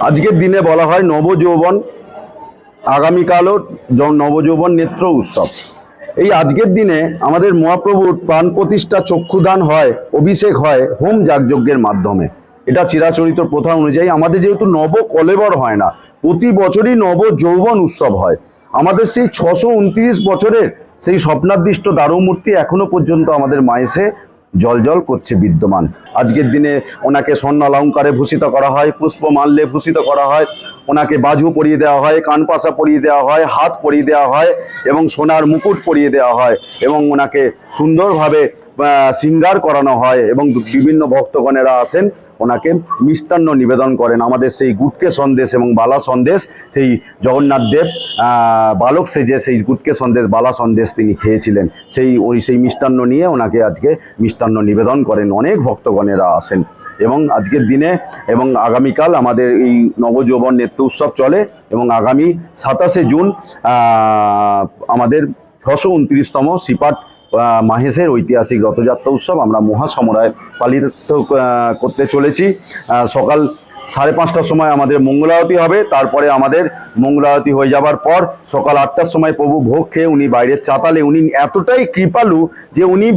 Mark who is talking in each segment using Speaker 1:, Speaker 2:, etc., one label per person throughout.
Speaker 1: আজকের দিনে বলা হয় নবযৌবন, আগামীকালও নবযৌবন নেত্র উৎসব। এই আজকের দিনে আমাদের মহাপ্রভুর প্রাণ প্রতিষ্ঠা চক্ষুদান হয়, অভিষেক হয়, হোম যাগযজ্ঞের মাধ্যমে। এটা চিরাচরিত প্রথা অনুযায়ী আমাদের যেহেতু নব কলেবর হয় না, প্রতি বছরই নব যৌবন উৎসব হয়। আমাদের সেই ছশো বছরের সেই স্বপ্নাদিষ্ট দারুমূর্তি এখনও পর্যন্ত আমাদের মায়েসে জল জল করছে বিদ্যমান। আজকের দিনে ওনাকে স্বর্ণ অলঙ্কারে ভূষিত করা হয়, পুষ্প পুষ্পমাল্যে ভূষিত করা হয়। ওনাকে বাজু পরিয়ে দেওয়া হয় কানপাশা পরিয়ে দেওয়া হয় হাত পরিয়ে দেওয়া হয় এবং সোনার মুকুট পরিয়ে দেওয়া হয় এবং ওনাকে সুন্দরভাবে আহ, শৃঙ্গার করানো হয় এবং বিভিন্ন ভক্তগণেরা আসেন ওনাকে মিষ্টান্ন নিবেদন করেন। আমাদের সেই গুটকে সন্দেশ এবং বালা সন্দেশ সেই জগন্নাথ দেব বালক সেজে সেই গুটকে সন্দেশ বালা সন্দেশ তিনি খেয়েছিলেন। সেই ওই সেই মিষ্টান্ন নিয়ে ওনাকে আজকে মিষ্টান্ন নিবেদন করেন। অনেক ভক্তগণেরা আসেন এবং আজকের দিনে এবং আগামীকাল আমাদের এই নবযৌবন নেত্র উৎসব চলে এবং আগামী সাতাশে জুন আমাদের ছশো উনত্রিশতম সিপাট মাহেশের ঐতিহাসিক রথযাত্রা উৎসব আমরা মহাসমরায় পালিত করতে চলেছি। সকাল সাড়ে পাঁচটার সময় আমাদের মঙ্গলারতি হবে, তারপরে আমাদের মঙ্গলারতি হয়ে যাবার পর সকাল আটটার সময় প্রভু ভোগ খেয়ে উনি বাইরের চাতালে, উনি এতটাই কৃপালু যে উনি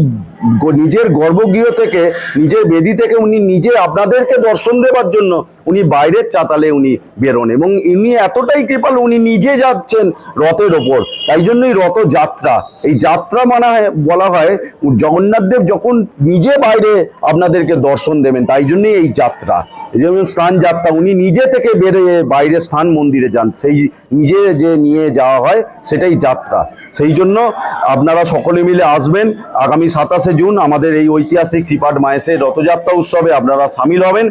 Speaker 1: নিজের গর্ভগৃহ থেকে, নিজের বেদি থেকে উনি নিজে আপনাদেরকে দর্শন দেওয়ার জন্য উনি বাইরের চাতালে উনি বেরোন এবং ইনি এতটাই কৃপালু, উনি নিজে যাচ্ছেন রথের ওপর। তাই জন্যই রথযাত্রা এই যাত্রা মানা বলা হয় জগন্নাথদেব যখন নিজে বাইরে আপনাদেরকে দর্শন দেবেন, তাই জন্যই এই যাত্রা। এই যেমন স্নান যাত্রা, উনি নিজে থেকে বেরিয়ে বাইরে স্থান মন্দিরে যান। সেই নিজে যে নিয়ে যাওয়া হয়, সেটাই যাত্রা। সেই জন্য আপনারা সকলে মিলে আসবেন। আগামী সাতাশে জুন আমাদের এই ঐতিহাসিক শ্রীপাঠ মায়েসের রথযাত্রা উৎসবে আপনারা সামিল হবেন।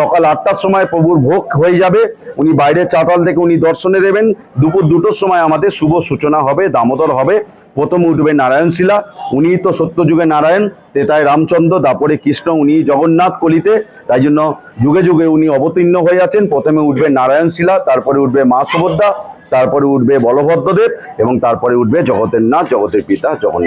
Speaker 1: সকাল আটটার সময় প্রভুর ভোগ হয়ে যাবে। উনি বাইরের চাতাল থেকে উনি দর্শনে দেবেন। দুপুর দুটোর সময় আমাদের শুভ সূচনা হবে, দামোদর হবে। প্রথম উঠবে নারায়ণ শিলা। উনি তো সত্যযুগে নারায়ণ। তেতায় রামচন্দ্র তারপরে কৃষ্ণ উনি জগন্নাথ কলিতে। তাই জন্য যুগে যুগে উনি অবতীর্ণ হয়ে আছেন। প্রথমে উঠবে নারায়ণ শিলা, তারপরে উঠবে মা সুভদ্রা, তারপরে উঠবে বলভদ্রদেব এবং তারপরে উঠবে জগতের নাথ, জগতের পিতা জগন্নাথ।